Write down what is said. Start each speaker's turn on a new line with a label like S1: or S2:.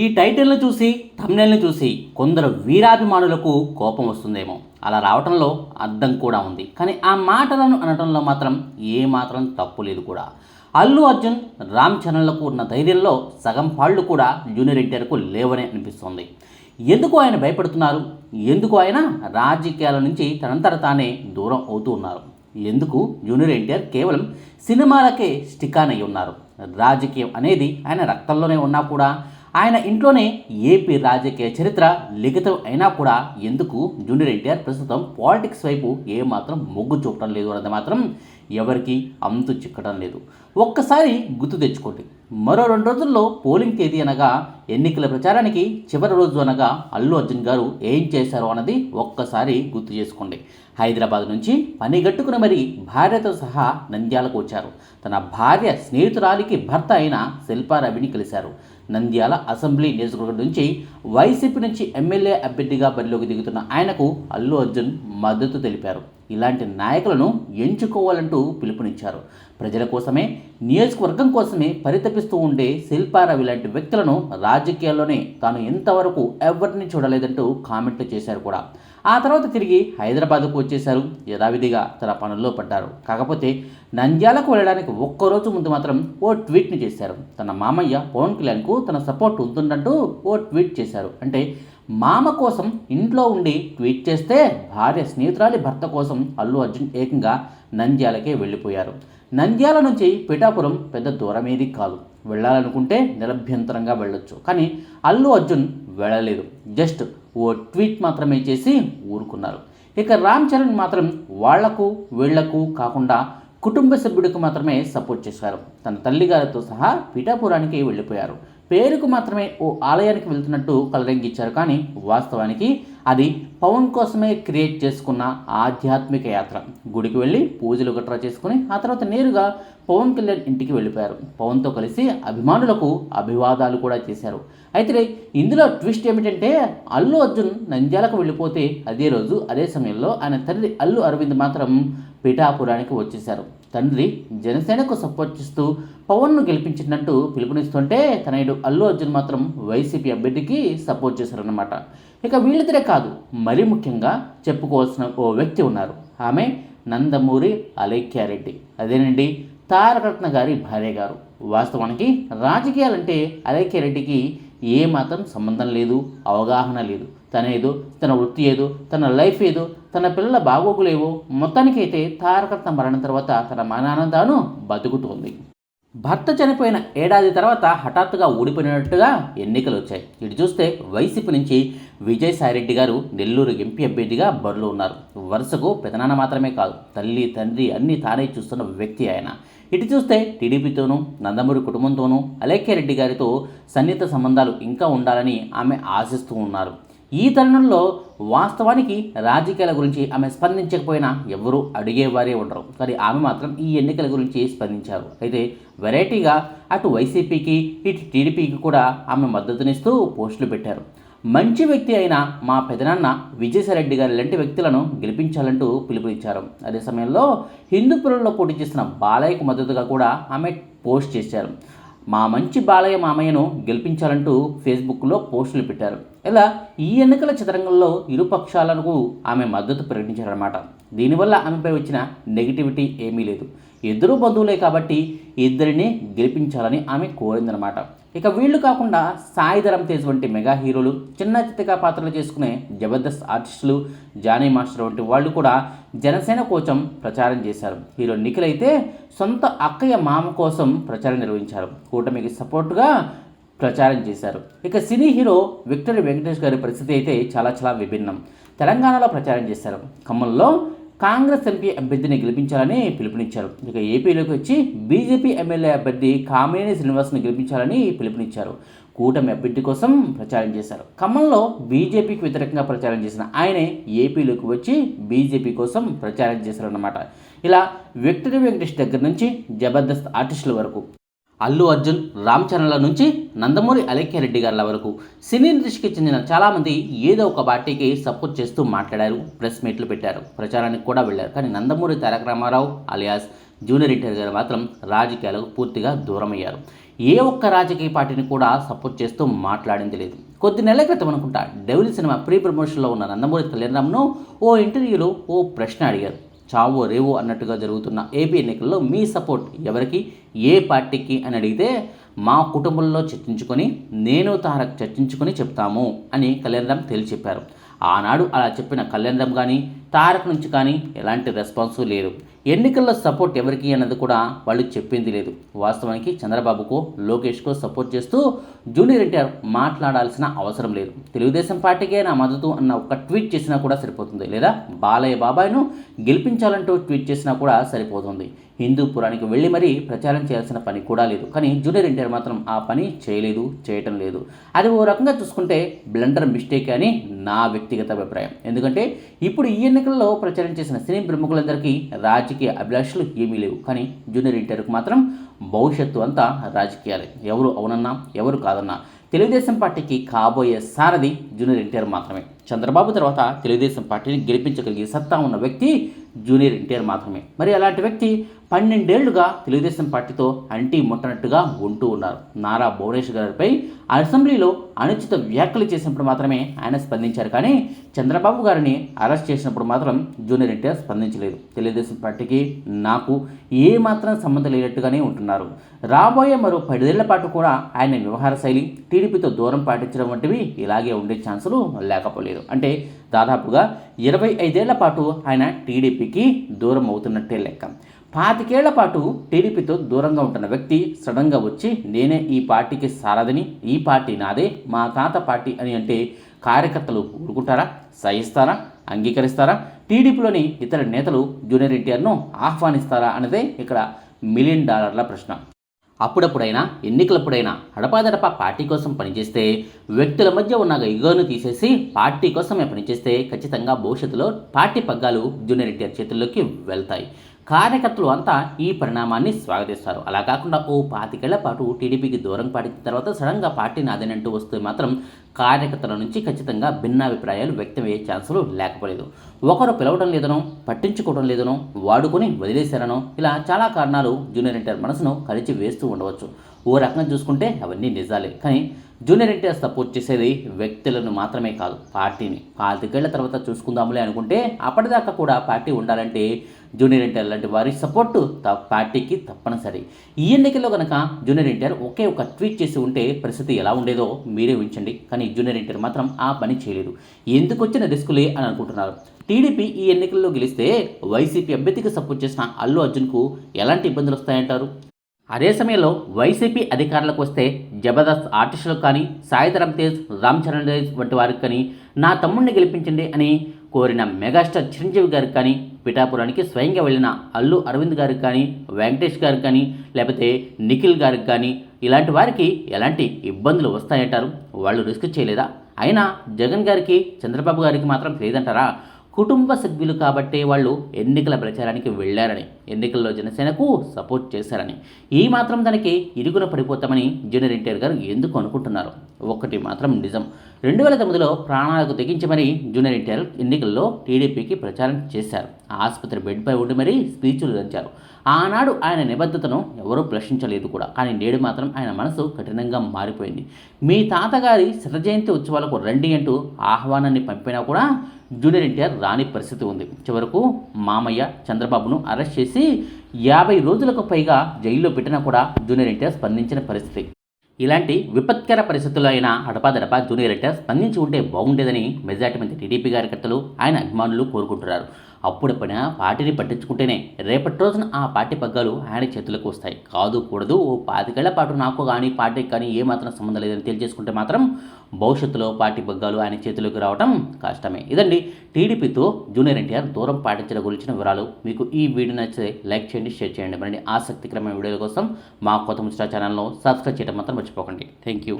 S1: ఈ టైటిల్ను చూసి thumbnail చూసి కొందరు వీరాభిమానులకు కోపం వస్తుందేమో. అలా రావటంలో అర్థం కూడా ఉంది. కానీ ఆ మాటలను అనటంలో మాత్రం ఏ మాత్రం తప్పు లేదు కూడా. అల్లు అర్జున్ రామ్ చరణ్లకు ఉన్న ధైర్యంలో సగం పాళ్ళు కూడా జూనియర్ ఎన్టీఆర్కు లేవనే అనిపిస్తుంది. ఎందుకు ఆయన భయపడుతున్నారు? ఎందుకు ఆయన రాజకీయాల నుంచి తనంతట తానే దూరం అవుతూ ఉన్నారు? ఎందుకు జూనియర్ ఎన్టీఆర్ కేవలం సినిమాలకే స్టికాన్ అయ్యి అయి ఉన్నారు? రాజకీయం అనేది ఆయన రక్తంలోనే ఉన్నా కూడా ఆయన ఇంట్లోనే ఏపీ రాజకీయ చరిత్ర లిఖితం అయినా కూడా ఎందుకు? జూనియర్ ఎన్టీఆర్ ప్రస్తుతం పాలిటిక్స్ వైపు ఏమాత్రం మొగ్గు చూపడం లేదు అన్నది మాత్రం ఎవరికి అంతు చిక్కడం లేదు. ఒక్కసారి గుర్తు తెచ్చుకోండి. మరో రెండు రోజుల్లో పోలింగ్ తేదీ అనగా ఎన్నికల ప్రచారానికి చివరి రోజు అనగా అల్లు అర్జున్ గారు ఏం చేశారో అన్నది ఒక్కసారి గుర్తు చేసుకోండి. హైదరాబాద్ నుంచి పనిగట్టుకుని మరి భార్యతో సహా నంద్యాలకు వచ్చారు. తన భార్య స్నేహితురాలికి భర్త అయిన శిల్పారవిని కలిశారు. నంద్యాల అసెంబ్లీ నియోజకవర్గం నుంచి వైసీపీ నుంచి ఎమ్మెల్యే అభ్యర్థిగా బరిలోకి దిగుతున్న ఆయనకు అల్లు అర్జున్ మద్దతు తెలిపారు. ఇలాంటి నాయకులను ఎంచుకోవాలంటూ పిలుపునిచ్చారు. ప్రజల కోసమే నియోజకవర్గం కోసమే పరితపిస్తూ ఉండే శిల్పారావి ఇలాంటి వ్యక్తులను రాజకీయాల్లోనే తాను ఎంతవరకు ఎవరిని చూడలేదంటూ కామెంట్లు చేశారు కూడా. ఆ తర్వాత తిరిగి హైదరాబాద్కు వచ్చేశారు యథావిధిగా తన పనుల్లో పడ్డారు. కాకపోతే నంద్యాలకు వెళ్ళడానికి ఒక్కరోజు ముందు మాత్రం ఓ ట్వీట్ని చేశారు. తన మామయ్య పవన్ కళ్యాణ్కు తన సపోర్ట్ ఉంటుందంటూ ఓ ట్వీట్ చేశారు. అంటే మామ కోసం ఇంట్లో ఉండి ట్వీట్ చేస్తే భార్య స్నేహితురాలి భర్త కోసం అల్లు అర్జున్ ఏకంగా నంద్యాలకే వెళ్ళిపోయారు. నంద్యాల నుంచి పిఠాపురం పెద్ద దూరమేది కాదు. వెళ్ళాలనుకుంటే నిరభ్యంతరంగా వెళ్ళొచ్చు. కానీ అల్లు అర్జున్ వెళ్ళలేదు. జస్ట్ ఓ ట్వీట్ మాత్రమే చేసి ఊరుకున్నారు. ఇక రామ్ చరణ్ మాత్రం వాళ్ళకు వీళ్ళకు కాకుండా కుటుంబ సభ్యుడికి మాత్రమే సపోర్ట్ చేశారు. తన తల్లిగారితో సహా పీఠాపురానికి వెళ్ళిపోయారు. పేరుకు మాత్రమే ఓ ఆలయానికి వెళ్తున్నట్టు కలరింగిచ్చారు కానీ వాస్తవానికి అది పవన్ కోసమే క్రియేట్ చేసుకున్న ఆధ్యాత్మిక యాత్ర. గుడికి వెళ్ళి పూజలు గట్రా చేసుకుని ఆ తర్వాత నేరుగా పవన్ కళ్యాణ్ ఇంటికి వెళ్ళిపోయారు. పవన్తో కలిసి అభిమానులకు అభివాదాలు కూడా చేశారు. అయితే ఇందులో ట్విస్ట్ ఏమిటంటే అల్లు అర్జున్ నంద్యాలకు వెళ్ళిపోతే అదే రోజు అదే సమయంలో ఆయన తల్లి అల్లు అరవింద్ మాత్రం పిఠాపురానికి వచ్చేశారు. తండ్రి జనసేనకు సపోర్ట్ చేస్తూ పవన్ను గెలిపించినట్టు పిలుపునిస్తుంటే తనయుడు అల్లు అర్జున్ మాత్రం వైసీపీ అభ్యర్థికి సపోర్ట్ చేశారన్నమాట. ఇక వీళ్ళిద్దరే కాదు మరీ ముఖ్యంగా చెప్పుకోవాల్సిన ఓ వ్యక్తి ఉన్నారు. ఆమె నందమూరి అలైక్యారెడ్డి అదేనండి తారకరత్న గారి భార్య గారు. వాస్తవానికి రాజకీయాలంటే అలైక్యారెడ్డికి ఏమాత్రం సంబంధం లేదు అవగాహన లేదు. తన ఏదో తన వృత్తి ఏదో తన లైఫ్ ఏదో తన పిల్లల బాగోగులేవో మొత్తానికైతే తారకరత్న మరణం తర్వాత తన మానానందాను బతుకుతోంది. భర్త చనిపోయిన ఏడాది తర్వాత హఠాత్తుగా ఊడిపోయినట్టుగా ఎన్నికలు వచ్చాయి. ఇటు చూస్తే వైసీపీ నుంచి విజయసాయిరెడ్డి గారు నెల్లూరు ఎంపీ అభ్యర్థిగా బరిలో ఉన్నారు. వరుసకు పెదనాన్న మాత్రమే కాదు తల్లి తండ్రి అన్నీ తానే చూస్తున్న వ్యక్తి ఆయన. ఇటు చూస్తే టీడీపీతోనూ నందమూరి కుటుంబంతోనూ అలేఖ్యారెడ్డి గారితో సన్నిహిత సంబంధాలు ఇంకా ఉండాలని ఆమె ఆశిస్తూ ఉన్నారు. ఈ తరుణంలో వాస్తవానికి రాజకీయాల గురించి ఆమె స్పందించకపోయినా ఎవరూ అడిగేవారే ఉండరు. కానీ ఆమె మాత్రం ఈ ఎన్నికల గురించి స్పందించారు. అయితే వెరైటీగా అటు వైసీపీకి ఇటు టీడీపీకి కూడా ఆమె మద్దతునిస్తూ పోస్టులు పెట్టారు. మంచి వ్యక్తి అయిన మా పెదనాన్న విజయసాయిరెడ్డి గారి లాంటి వ్యక్తులను గెలిపించాలంటూ పిలుపునిచ్చారు. అదే సమయంలో హిందూపురంలో పోటీ చేసిన బాలయ్యకు మద్దతుగా కూడా ఆమె పోస్ట్ చేశారు. మా మంచి బాలయ్య మామయ్యను గెలిపించాలంటూ ఫేస్బుక్లో పోస్టులు పెట్టారు. ఇలా ఈ ఎన్నికల చిత్రంగంలో ఇరు పక్షాలకు ఆమె మద్దతు ప్రకటించారన్నమాట. దీనివల్ల ఆమెపై వచ్చిన నెగిటివిటీ ఏమీ లేదు. ఇద్దరు బంధువులే కాబట్టి ఇద్దరిని గెలిపించాలని ఆమె కోరిందనమాట ఇక వీళ్ళు కాకుండా సాయి ధరమ్ తేజ్ వంటి మెగా హీరోలు చిన్న చిత్తగా పాత్రలు చేసుకునే జబర్దస్త్ ఆర్టిస్టులు జానీ మాస్టర్ వంటి వాళ్ళు కూడా జనసేన కోసం ప్రచారం చేశారు. హీరో నిఖిల్ అయితే సొంత అక్కయ్య మామ కోసం ప్రచారం నిర్వహించారు. కూటమికి సపోర్టుగా ప్రచారం చేశారు. ఇక సినీ హీరో విక్టరీ వెంకటేష్ గారి పరిస్థితి అయితే చాలా చాలా విభిన్నం. తెలంగాణలో ప్రచారం చేశారు. ఖమ్మంలో కాంగ్రెస్ ఎంపీ అభ్యర్థిని గెలిపించాలని పిలుపునిచ్చారు. ఇక ఏపీలోకి వచ్చి బీజేపీ ఎమ్మెల్యే అభ్యర్థి కామినేని శ్రీనివాస్ని గెలిపించాలని పిలుపునిచ్చారు. కూటమి అభ్యర్థి కోసం ప్రచారం చేశారు. ఖమ్మంలో బీజేపీకి వ్యతిరేకంగా ప్రచారం చేసిన ఆయనే ఏపీలోకి వచ్చి బీజేపీ కోసం ప్రచారం చేశారన్నమాట. ఇలా విక్టరీ వెంకటేష్ దగ్గర నుంచి జబర్దస్త్ ఆర్టిస్టుల వరకు అల్లు అర్జున్ రామ్ చరణ్ల నుంచి నందమూరి అలేఖ్యారెడ్డి గారుల వరకు. సినీ ఇండస్ట్రీకి చెందిన చాలామంది ఏదో ఒక పార్టీకి సపోర్ట్ చేస్తూ మాట్లాడారు ప్రెస్ మీట్లు పెట్టారు. ప్రచారానికి కూడా వెళ్ళారు. కానీ నందమూరి తారక రామారావు అలియాస్ జూనియర్ ఎన్టీఆర్ గారు మాత్రం రాజకీయాలకు పూర్తిగా దూరమయ్యారు. ఏ ఒక్క రాజకీయ పార్టీని కూడా సపోర్ట్ చేస్తూ మాట్లాడింది లేదు. కొద్ది నెలల క్రితం అనుకుంటా డెవిల్ సినిమా ప్రీ ప్రమోషన్లో ఉన్న నందమూరి కళ్యాణరామ్ను ఓ ఇంటర్వ్యూలో ఓ ప్రశ్న అడిగారు. చావో రేవో అన్నట్టుగా జరుగుతున్న ఏపీ ఎన్నికల్లో మీ సపోర్ట్ ఎవరికి? ఏ పార్టీకి? అని అడిగితే మా కుటుంబంలో చర్చించుకొని నేను తారక్ చర్చించుకొని చెప్తాము అని కళ్యాణరామ్ తేల్చి చెప్పారు. ఆనాడు అలా చెప్పిన కళ్యాణరామ్ కానీ తారక్ నుంచి కానీ ఎలాంటి రెస్పాన్స్ లేదు. ఎన్నికల్లో సపోర్ట్ ఎవరికి అన్నది కూడా వాళ్ళు చెప్పింది లేదు. వాస్తవానికి చంద్రబాబుకు లోకేష్కు సపోర్ట్ చేస్తూ జూనియర్ ఎన్టీఆర్ మాట్లాడాల్సిన అవసరం లేదు. తెలుగుదేశం పార్టీకే నా మద్దతు అన్న ఒక ట్వీట్ చేసినా కూడా సరిపోతుంది. లేదా బాలయ్య బాబాయ్ను గెలిపించాలంటూ ట్వీట్ చేసినా కూడా సరిపోతుంది. హిందూపురానికి వెళ్ళి మరీ ప్రచారం చేయాల్సిన పని కూడా లేదు. కానీ జూనియర్ ఎన్టీఆర్ మాత్రం ఆ పని చేయలేదు చేయటం లేదు. అది ఓ రకంగా చూసుకుంటే బ్లండర్ మిస్టేక్ అని నా వ్యక్తిగత అభిప్రాయం. ఎందుకంటే ఇప్పుడు ఈ ఎన్నికల్లో ప్రచారం చేసిన సినీ ప్రముఖులందరికీ రాజకీయ అభిలాషలు ఏమీ లేవు. కానీ జూనియర్ ఎన్టీఆర్కు మాత్రం భవిష్యత్తు అంతా రాజకీయాలే. ఎవరు అవునన్నా ఎవరు కాదన్నా తెలుగుదేశం పార్టీకి కాబోయే సారథి జూనియర్ ఎన్టీఆర్ మాత్రమే. చంద్రబాబు తర్వాత తెలుగుదేశం పార్టీని గెలిపించగలిగే సత్తా ఉన్న వ్యక్తి జూనియర్ ఎన్టీఆర్ మాత్రమే. మరి అలాంటి వ్యక్తి పన్నెండేళ్ళుగా తెలుగుదేశం పార్టీతో అంటి ముట్టనట్టుగా ఉంటూ ఉన్నారు. నారా భువనేశ్వర్ గారిపై అసెంబ్లీలో అనుచిత వ్యాఖ్యలు చేసినప్పుడు మాత్రమే ఆయన స్పందించారు. కానీ చంద్రబాబు గారిని అరెస్ట్ చేసినప్పుడు మాత్రం జూనియర్ ఎన్టీఆర్ స్పందించలేదు. తెలుగుదేశం పార్టీకి నాకు ఏ మాత్రం సంబంధం లేనట్టుగానే ఉంటున్నారు. రాబోయే మరో పదిదేళ్ళ పాటు కూడా ఆయన వ్యవహార శైలి టీడీపీతో దూరం పాటించడం వంటివి ఇలాగే ఉండే ఛాన్సులు లేకపోలేదు. అంటే దాదాపుగా ఇరవై ఐదేళ్ళ పాటు ఆయన టీడీపీకి దూరం అవుతున్నట్టే లెక్క. పాతికేళ్ళ పాటు టీడీపీతో దూరంగా ఉంటున్న వ్యక్తి సడన్గా వచ్చి నేనే ఈ పార్టీకి సారథిని ఈ పార్టీ నాదే మా తాత పార్టీ అని అంటే కార్యకర్తలు ఊరుకుంటారా? సహిస్తారా? అంగీకరిస్తారా? టీడీపీలోని ఇతర నేతలు జూనియర్ ఎన్టీఆర్ను ఆహ్వానిస్తారా అన్నదే ఇక్కడ మిలియన్ డాలర్ల ప్రశ్న. అప్పుడప్పుడైనా ఎన్నికలప్పుడైనా అడపాదడపా పార్టీ కోసం పనిచేస్తే వ్యక్తుల మధ్య ఉన్న ఇగోను తీసేసి పార్టీ కోసమే పనిచేస్తే ఖచ్చితంగా భవిష్యత్తులో పార్టీ పగ్గాలు జూనియర్ ఎన్టీఆర్ చేతుల్లోకి వెళ్తాయి. కార్యకర్తలు అంతా ఈ పరిణామాన్ని స్వాగతిస్తారు. అలా కాకుండా ఓ పాతికేళ్ళ పాటు టీడీపీకి దూరం పాటిన తర్వాత సడన్గా పార్టీ నాదేనంటూ వస్తే మాత్రం కార్యకర్తల నుంచి ఖచ్చితంగా భిన్నాభిప్రాయాలు వ్యక్తమయ్యే ఛాన్సులు లేకపోలేదు. ఒకరు పిలవడం లేదనో పట్టించుకోవడం లేదనో వాడుకొని వదిలేశారనో ఇలా చాలా కారణాలు జూనియర్ ఎన్టీఆర్ మనసును కలిచి వేస్తూ ఉండవచ్చు. ఓ రకంగా చూసుకుంటే అవన్నీ నిజాలే. కానీ జూనియర్ ఎన్టీఆర్ సపోర్ట్ చేసేది వ్యక్తులను మాత్రమే కాదు పార్టీని. పాతికేళ్ళ తర్వాత చూసుకుందాములే అనుకుంటే అప్పటిదాకా కూడా పార్టీ ఉండాలంటే జూనియర్ ఎన్టీఆర్ లాంటి వారి సపోర్టు పార్టీకి తప్పనిసరి. ఈ ఎన్నికల్లో కనుక జూనియర్ ఎన్టీఆర్ ఒకే ఒక ట్వీట్ చేసి ఉంటే పరిస్థితి ఎలా ఉండేదో మీరే ఉంచండి కానీ జూనియర్ ఎన్టీఆర్ మాత్రం ఆ పని చేయలేదు. ఎందుకు వచ్చిన రిస్కులే అని అనుకుంటున్నారు. టీడీపీ ఈ ఎన్నికల్లో గెలిస్తే వైసీపీ అభ్యర్థికి సపోర్ట్ చేసిన అల్లు అర్జున్కు ఎలాంటి ఇబ్బందులు వస్తాయంటారు? అదే సమయంలో వైసీపీ అధికారులకు వస్తే జబర్దస్త్ ఆర్టిస్టులకు కానీ సాయిధరం తేజ్ రామ్ చరణ్ తేజ్ వంటి వారికి కానీ నా తమ్ముడిని గెలిపించండి అని కోరిన మెగాస్టార్ చిరంజీవి గారికి కానీ పిఠాపురానికి స్వయంగా వెళ్ళిన అల్లు అరవింద్ గారికి కానీ వెంకటేష్ గారికి కానీ లేకపోతే నిఖిల్ గారికి కానీ ఇలాంటి వారికి ఎలాంటి ఇబ్బందులు వస్తాయంటారు? వాళ్ళు రిస్క్ చేయలేదా? అయినా జగన్ గారికి చంద్రబాబు గారికి మాత్రం లేదంటారా కుటుంబ సభ్యులు కాబట్టే వాళ్ళు ఎన్నికల ప్రచారానికి వెళ్ళారని ఎన్నికల్లో జనసేనకు సపోర్ట్ చేశారని. ఈ మాత్రం దానికి ఇరుగున పడిపోతామని జూనియర్ ఎన్టీఆర్ గారు ఎందుకు అనుకుంటున్నారు? ఒకటి మాత్రం నిజం. రెండు వేల తొమ్మిదిలో ప్రాణాలకు తెగించి మరీ జూనియర్ ఎన్టీఆర్ ఎన్నికల్లో టీడీపీకి ప్రచారం చేశారు. ఆసుపత్రి బెడ్పై ఉండి మరీ స్పీచ్లు దంచారు. ఆనాడు ఆయన నిబద్ధతను ఎవరూ ప్రశ్నించలేదు కూడా. కానీ నేడు మాత్రం ఆయన మనసు కఠినంగా మారిపోయింది. మీ తాతగారి శతజయంతి ఉత్సవాలకు రండి అంటూ ఆహ్వానాన్ని పంపినా కూడా జూనియర్ ఎన్టీఆర్ రాని పరిస్థితి ఉంది. చివరకు మామయ్య చంద్రబాబును అరెస్ట్ చేసి యాభై రోజులకు పైగా జైల్లో పెట్టినా కూడా జూనియర్ ఎన్టీఆర్ స్పందించిన పరిస్థితి. ఇలాంటి విపత్కర పరిస్థితుల్లో అయినా అడపాదడపా జూనియర్ ఎన్టీఆర్ స్పందించి ఉంటే బాగుండేదని మెజార్టీ మంది టీడీపీ కార్యకర్తలు ఆయన అభిమానులు కోరుకుంటున్నారు. అప్పుడు పైన పార్టీని పట్టించుకుంటేనే రేపటి రోజున ఆ పార్టీ పగ్గాలు ఆయన చేతులకు వస్తాయి. కాదు కూడదు. ఓ పాతికేళ్ళ పాటు నాకు కానీ పార్టీకి కానీ ఏమాత్రం సంబంధం లేదని తెలియజేసుకుంటే మాత్రం భవిష్యత్తులో పార్టీ పగ్గాలు ఆయన చేతులకు రావడం కష్టమే. ఇదండి టీడీపీతో జూనియర్ ఎన్టీఆర్ దూరం పాటించడం గురించిన వివరాలు. మీకు ఈ వీడియో నచ్చితే లైక్ చేయండి షేర్ చేయండి. మరి ఆసక్తికరమైన వీడియోల కోసం మా కొత్త ముచ్చట ఛానల్ను సబ్స్క్రైబ్ చేయడం మాత్రం మర్చిపోకండి. Thank you